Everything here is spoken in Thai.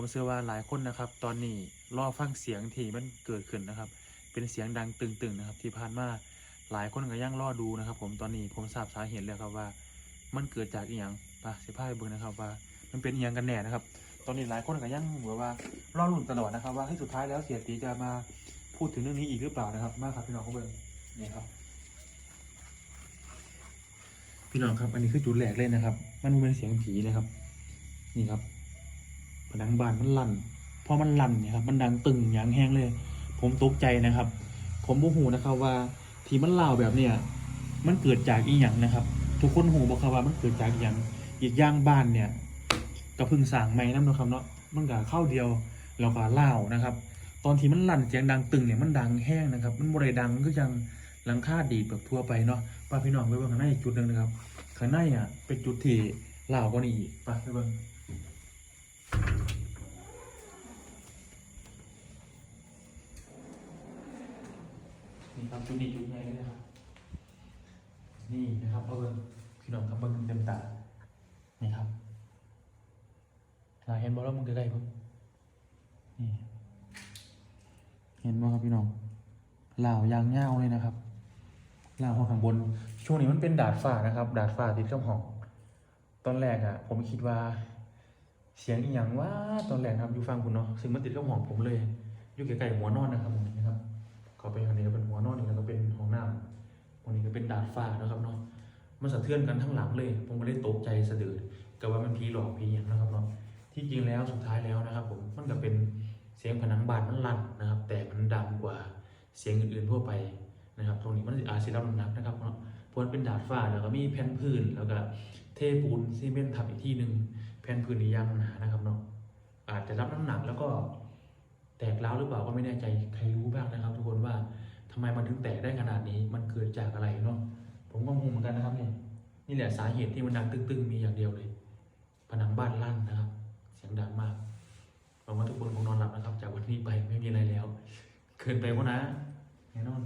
ผมเชื่อว่าหลายคนนะครับ ตอนนี้รอฟังเสียงที่มันเกิดขึ้นนะครับ เป็นเสียงดังตึงๆนะครับ ที่ผ่านมาหลายคนก็ยังรอดูนะครับ ผมตอนนี้ผมทราบสาเหตุแล้วครับว่า มันเกิดจากอีหยังปะสิพาไปเบิ่งนะครับว่า มันเป็นอีหยังกันแน่นะครับ ตอนนี้หลายคนก็ยังแบบว่ารอลุ้นตลอดนะครับ ว่าให้สุดท้ายแล้วเสียตีจะมาพูดถึงเรื่องนี้อีกหรือเปล่านะครับ มาครับพี่น้องเขาเบิ่งนี่ครับพี่น้องครับ อันนี้คือจุดแรกเลยนะครับ มันเป็นเสียงผีนะครับ นี่ครับ ผนังบานมันลั่นพอมันลั่นเนี่ยครับมันดังตึงอย่างแห้งเลย ผมตกใจนะครับ ผมโมโหนะครับว่าที่มันเล่าแบบเนี้ยมันเกิดจากอีหยังนะครับ ทุกคนหูบอกครับว่ามันเกิดจากอีหย่างอีกอย่างบ้านเนี่ยก็เพึ่งสางใหม่น้ำเนาะครับเนาะมันก็เข้าเดียวแล้วก็เล่านะครับ ตอนที่มันลั่นเสียงดังตึงเนี่ยมันดังแห้งนะครับ มันบริดังก็ยังหลังคาดีดแบบทั่วไปเนาะป้าพี่น้องไปเบิ่งข้างในอีกจุดหนึ่งนะครับข้างในอะเป็นจุดที่เล่ากว่านี้อีกไปไปเบิ่ง ครับจุดนี้จุดใหญ่เลยนะครับ นี่นะครับเอาเบิ้งพี่น้องครับเบิ้งเต็มตานี่ครับลาเห็นบอลแล้วมึงใกล้ๆผมนี่เห็นบ่ครับพี่น้องเหล่ายางเง่าเลยนะครับเหล่าข้างบน ช่วงนี้มันเป็นดาดฟ้านะครับ ดาดฟ้าติดกับห้องตอนแรกอะ ผมคิดว่า เสียงอีหยังว่าตอนแรกนะครับอยู่ฟังคุณเนาะซึ่งมันติดกับห้องผมเลยอยู่ใกล้ๆหัวนอนนะครับผมนะครับ เขาไปทางนี้ก็เป็นหัวนอนนี่แล้วก็เป็นห้องน้ำตรงนี้ก็เป็นดาดฟ้านะครับเนาะมันสะเทือนกันทั้งหลังเลย ผมก็เลยตกใจสะดือกัว่ามันผีหลอกผีอย่างนะครับเนาะที่จริงแล้วสุดท้ายแล้วนะครับ ผมมันก็เป็นเสียงผนังบานมันลั่นนะครับ แต่มันดังกว่าเสียงอื่นๆทั่วไปนะครับ ตรงนี้มันอาจจะรับน้ำหนักนะครับเนาะพราะมันเป็นดาดฟ้าแล้วก็มีแผ่นพื้นแล้วก็เทปูนซีเมนต์ทับอีกที่หนึ่งแผ่นพื้นนี่ยังหนานะครับเนาะอาจจะรับน้ำหนักแล้วก็แตกร้าวหรือเปล่าก็ไม่แน่ใจใครรู้บ้างนะครับ ทำทำไมมันถึงแตกได้ขนาดนี้ มันเกิดจากอะไรเนาะ ผมก็งงเหมือนกันนะครับเนี่ยนี่แหละสาเหตุที่มันดังตึ้งๆ มีอย่างเดียวเลย ผนังบ้านลั่นนะครับ เสียงดังมากหวังว่าทุกคนคงนอนหลับนะครับ จากวันนี้ไปไม่มีอะไรแล้ว เกินไปวะนะแน่นอน